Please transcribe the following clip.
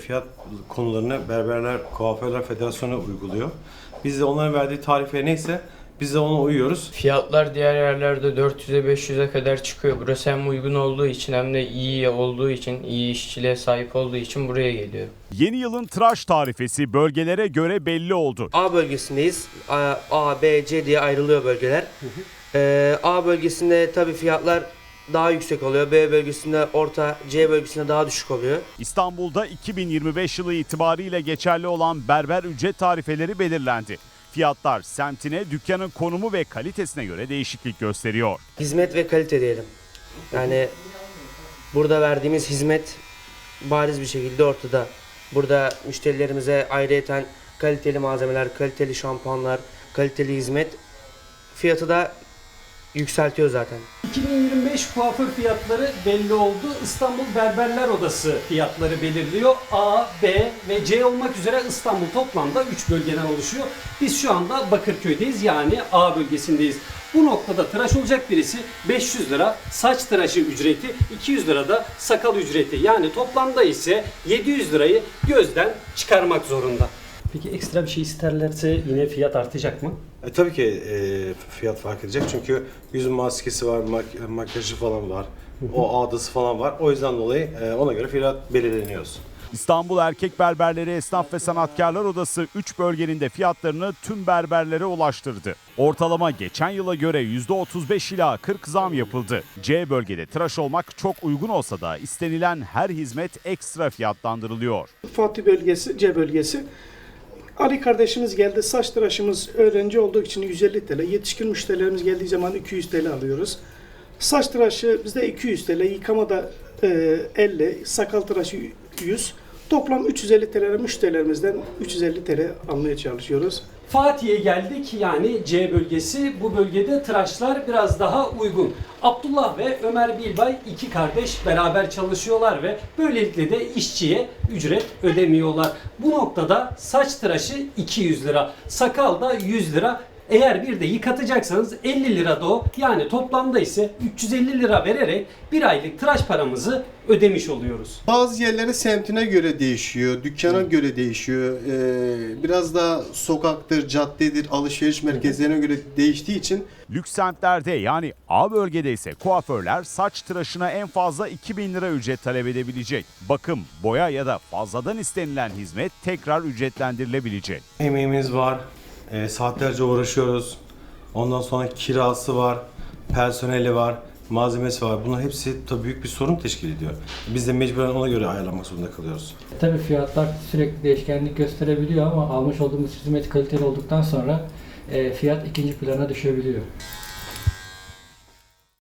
Fiyat konularını Berberler Kuaförler Federasyonu uyguluyor. Biz de onların verdiği tarife neyse biz de ona uyuyoruz. Fiyatlar diğer yerlerde 400'e 500'e kadar çıkıyor. Burası hem uygun olduğu için hem de iyi olduğu için, iyi işçiliğe sahip olduğu için buraya geliyor. Yeni yılın tıraş tarifesi bölgelere göre belli oldu. A bölgesindeyiz. A, A, B, C diye ayrılıyor bölgeler. Ee, A bölgesinde tabii fiyatlar daha yüksek oluyor. B bölgesinde orta, C bölgesinde daha düşük oluyor. İstanbul'da 2025 yılı itibariyle geçerli olan berber ücret tarifeleri belirlendi. Fiyatlar semtine, dükkanın konumu ve kalitesine göre değişiklik gösteriyor. Hizmet ve kalite diyelim. Yani burada verdiğimiz hizmet bariz bir şekilde ortada. Burada müşterilerimize ayrıyeten kaliteli malzemeler, kaliteli şampuanlar, kaliteli hizmet fiyatı da yükseltiyor zaten. 2025 kuaför fiyatları belli oldu. İstanbul Berberler Odası fiyatları belirliyor. A, B ve C olmak üzere İstanbul toplamda 3 bölgeden oluşuyor. Biz şu anda Bakırköy'deyiz yani A bölgesindeyiz. Bu noktada tıraş olacak birisi 500 lira saç tıraşı ücreti, 200 lira da sakal ücreti. Yani toplamda ise 700 lirayı gözden çıkarmak zorunda. Peki ekstra bir şey isterlerse yine fiyat artacak mı? E, tabii ki e, fiyat fark edecek çünkü yüz maskesi var, mak- makyajı falan var, o ağdası falan var. O yüzden dolayı e, ona göre fiyat belirleniyor. İstanbul Erkek Berberleri Esnaf ve Sanatkarlar Odası 3 bölgenin de fiyatlarını tüm berberlere ulaştırdı. Ortalama geçen yıla göre %35 ila 40 zam yapıldı. C bölgede tıraş olmak çok uygun olsa da istenilen her hizmet ekstra fiyatlandırılıyor. Fatih bölgesi, C bölgesi. Ali kardeşimiz geldi. Saç tıraşımız öğrenci olduğu için 150 TL. Yetişkin müşterilerimiz geldiği zaman 200 TL alıyoruz. Saç tıraşı bizde 200 TL. Yıkamada e, 50. Sakal tıraşı 100. Toplam 350 TL müşterilerimizden 350 TL almaya çalışıyoruz. Fatih'e geldik yani C bölgesi. Bu bölgede tıraşlar biraz daha uygun. Abdullah ve Ömer Bilbay iki kardeş beraber çalışıyorlar ve böylelikle de işçiye ücret ödemiyorlar. Bu noktada saç tıraşı 200 lira, sakal da 100 lira. Eğer bir de yıkatacaksanız 50 lira da o. Yani toplamda ise 350 lira vererek bir aylık tıraş paramızı ödemiş oluyoruz. Bazı yerleri semtine göre değişiyor, dükkana göre değişiyor. Ee, biraz da sokaktır, caddedir, alışveriş merkezlerine göre değiştiği için Lüks semtlerde yani A bölgede ise kuaförler saç tıraşına en fazla 2000 lira ücret talep edebilecek. Bakım, boya ya da fazladan istenilen hizmet tekrar ücretlendirilebilecek. Emeğimiz var, e, saatlerce uğraşıyoruz. Ondan sonra kirası var, personeli var, malzemesi var. Bunlar hepsi tabii büyük bir sorun teşkil ediyor. Biz de mecburen ona göre ayarlamak zorunda kalıyoruz. Tabii fiyatlar sürekli değişkenlik gösterebiliyor ama almış olduğumuz hizmet kaliteli olduktan sonra e, fiyat ikinci plana düşebiliyor.